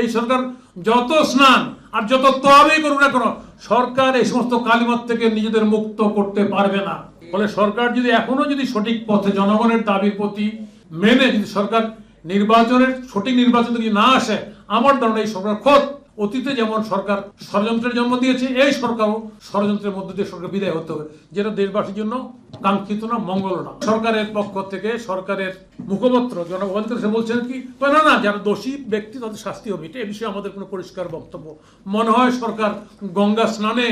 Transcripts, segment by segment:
এই সরকার যত স্নান আর যত তবে করুক না কেন, সরকার এই সমস্ত কালিমত থেকে নিজেদের মুক্ত করতে পারবে না। ফলে সরকার যদি এখনও যদি সঠিক পথে জনগণের দাবির প্রতি মেনে যদি সরকার নির্বাচনের সঠিক নির্বাচন যদি না আসে, আমার ধারণা এই সরকার খোদ অতীতে যেমন সরকার ষড়যন্ত্রের জন্ম দিয়েছে, এই সরকারও ষড়যন্ত্রের মধ্য দিয়ে সরকার বিদায় হতে হবে। যেটা দেশবাসীর জন্য কাঙ্ক্ষিত না মঙ্গল না। সরকারের পক্ষ থেকে সরকারের মুখপত্র জনগণ সে বলছেন কি, না না যারা দোষী ব্যক্তি তাদের শাস্তি হবে। এটা এ বিষয়ে আমাদের কোনো পরিষ্কার বক্তব্য। মনে হয় সরকার গঙ্গা স্নানে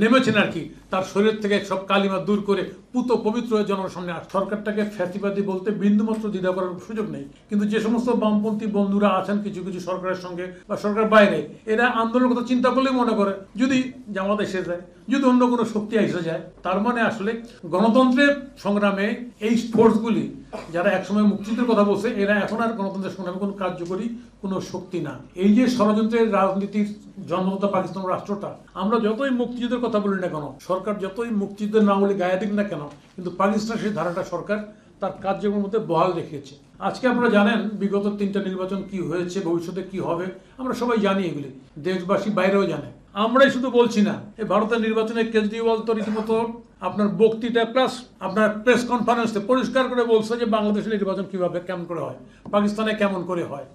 নেমেছেন আর কি, তার শরীর থেকে সব কালিমা দূর করে পুত পবিত্র হয়ে জনগণের সামনে আস সরকারটাকে ফ্যাসিবাদী বলতে বিন্দুমাত্র দ্বিধা করার সুযোগ নেই। কিন্তু যে সমস্ত বামপন্থী বন্ধুরা আছেন, কিছু কিছু সরকারের সঙ্গে বা সরকার বাইরে এরা আন্দোলনের কথা চিন্তা করলেই মনে করে। যদি জামাত এসে যায়, যদি অন্য কোনো শক্তি এসে যায়, তার মানে আসলে গণতন্ত্রের সংগ্রামে এই ফোর্সগুলি যারা একসময় মুক্তিযুদ্ধের কথা বলছে, এরা এখন আর গণতন্ত্রের সংগ্রামে কোনো কার্যকরী কোনো শক্তি না। এই যে ষড়যন্ত্রের রাজনীতির জন্মদাতা পাকিস্তান রাষ্ট্রটা, আমরা যতই মুক্তিযুদ্ধের কথা বলি না কেন, সরকার যতই মুক্তিযুদ্ধের নাম বলে গায়ে দিক না কেন, কিন্তু পাকিস্তান সেই ধারাটা সরকার তার কার্যক্রমের মধ্যে বহাল রেখেছে আজকে আপনারা জানেন বিগত তিনটা নির্বাচন কি হয়েছে, ভবিষ্যতে কি হবে, আমরা সবাই জানি এগুলি। দেশবাসী বাইরেও জানে। আমরাই শুধু বলছি না এই ভারতের নির্বাচনে কেজরিওয়াল তো রীতিমতো আপনার বক্তৃতা প্লাস আপনার প্রেস কনফারেন্সে পরিষ্কার করে বলছে যে বাংলাদেশের নির্বাচন কীভাবে কেমন করে হয়, পাকিস্তানে কেমন করে হয়।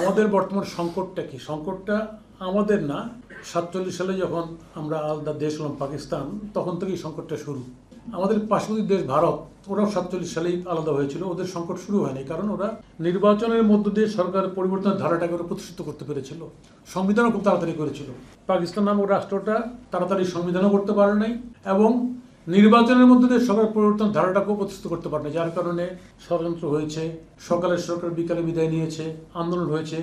আমাদের বর্তমান সংকটটা কি? সংকটটা আমাদের না। সাতচল্লিশ সালে যখন আমরা আলাদা দেশ হলাম পাকিস্তান, তখন থেকেই সংকটটা শুরু। আমাদের পার্শ্ববর্তী দেশ ভারত, ওরাও সাতচল্লিশ সালেই আলাদা হয়েছিল। ওদের সংকট শুরু হয়নি, কারণ ওরা নির্বাচনের মধ্য দিয়ে সরকার পরিবর্তনের ধারাটাকে ওরা প্রতিষ্ঠিত করতে পেরেছিল। সংবিধানও খুব তাড়াতাড়ি করেছিল। পাকিস্তান নামক রাষ্ট্রটা তাড়াতাড়ি সংবিধানও করতে পারে নাই এবং নির্বাচনের মধ্যে দিয়ে সরকার পরিবর্তন ধারাটাকেও প্রতিষ্ঠিত করতে পারে যার কারণে ষড়যন্ত্র হয়েছে। সকালের সরকার বিকালে বিদায় নিয়েছে, আন্দোলন হয়েছে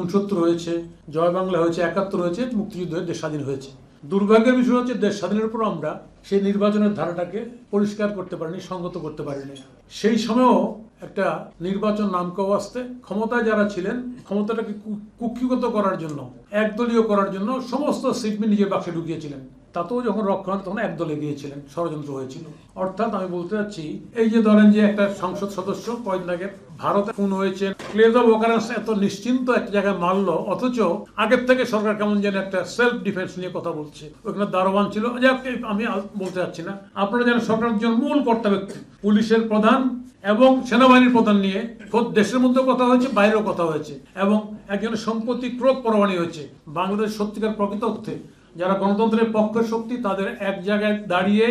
উনসত্তর হয়েছে, জয় বাংলা হয়েছে, একাত্তর হয়েছে, মুক্তিযুদ্ধ হয়ে দেশ স্বাধীন হয়েছে। দুর্ভাগ্যের বিষয় হচ্ছে দেশ স্বাধীনের পর আমরা সেই নির্বাচনের ধারাটাকে পরিষ্কার করতে পারিনি, সঙ্গত করতে পারিনি। সেই সময়ও একটা নির্বাচন নামকেও আসতে ক্ষমতায় যারা ছিলেন, ক্ষমতাটাকে কুক্ষিগত করার জন্য, একদলীয় করার জন্য সমস্ত সিটমি নিজের বাক্সে ঢুকিয়েছিলেন। তাতেও যখন রক্ষণ তখন একদলে গিয়েছিলেন ষড়যন্ত্র হয়েছিল। অর্থাৎ আমি বলতে চাচ্ছি এই যে ধরেন যে একটা সংসদ সদস্য কয়েকদিন আগে ভারতে খুন হয়েছে প্লেস অফ এত নিশ্চিন্ত একটা জায়গায় মারলো অথচ আগের থেকে সরকার কেমন যেন একটা সেলফ ডিফেন্স নিয়ে কথা বলছে। ওখানে দারোয়ান ছিল যাক, আমি বলতে চাচ্ছি না। আপনারা যেন সরকারের জন্য মূল কর্তা ব্যক্তি পুলিশের প্রধান এবং সেনাবাহিনীর প্রধান নিয়ে খোদ দেশের মধ্যেও কথা হয়েছে বাইরেও কথা হয়েছে এবং একজনের সম্পত্তি ক্রোধ পরবানি হয়েছে। বাংলাদেশ সত্যিকার প্রকৃত অর্থে যারা গণতন্ত্রের পক্ষের শক্তি, তাদের এক জায়গায় দাঁড়িয়ে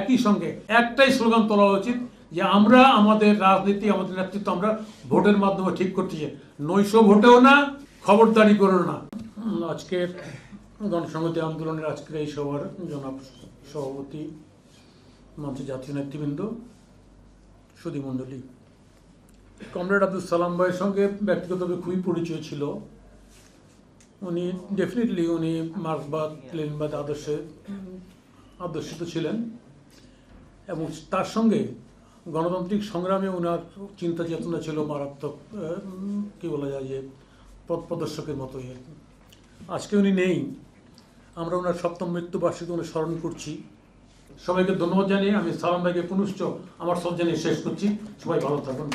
একই সঙ্গে একটাই স্লোগান তোলা উচিত যে আমরা, আমাদের রাজনীতি, আমাদের নেতৃত্ব আমরা ভোটের মাধ্যমে ঠিক করতে চাই। নৈশ ভোটেও না, খবরদারি করো না। আজকের গণসংহতি আন্দোলনের আজকের এই সভার জনাব সভাপতি মঞ্চে জাতীয় নেতৃবৃন্দ, সুধীমণ্ডলী। কমরেড আব্দুল সালাম ভাইয়ের সঙ্গে ব্যক্তিগতভাবে খুবই পরিচয় ছিল। উনি ডেফিনেটলি উনি মার্কবাদ লেনবাদ আদর্শে, আদর্শিত ছিলেন। এবং তার সঙ্গে গণতান্ত্রিক সংগ্রামে ওনার চিন্তা চেতনা ছিল মারাত্মক কি বলা যায়, যে পথ প্রদর্শকের মতোই আর। আজকে উনি নেই। আমরা ওনার সপ্তম মৃত্যুবার্ষিকী উনি স্মরণ করছি। সবাইকে ধন্যবাদ জানিয়ে আমি সালাম ভাইকে পুনশ্চ আমার সব জানিয়ে শেষ করছি। সবাই ভালো থাকুন।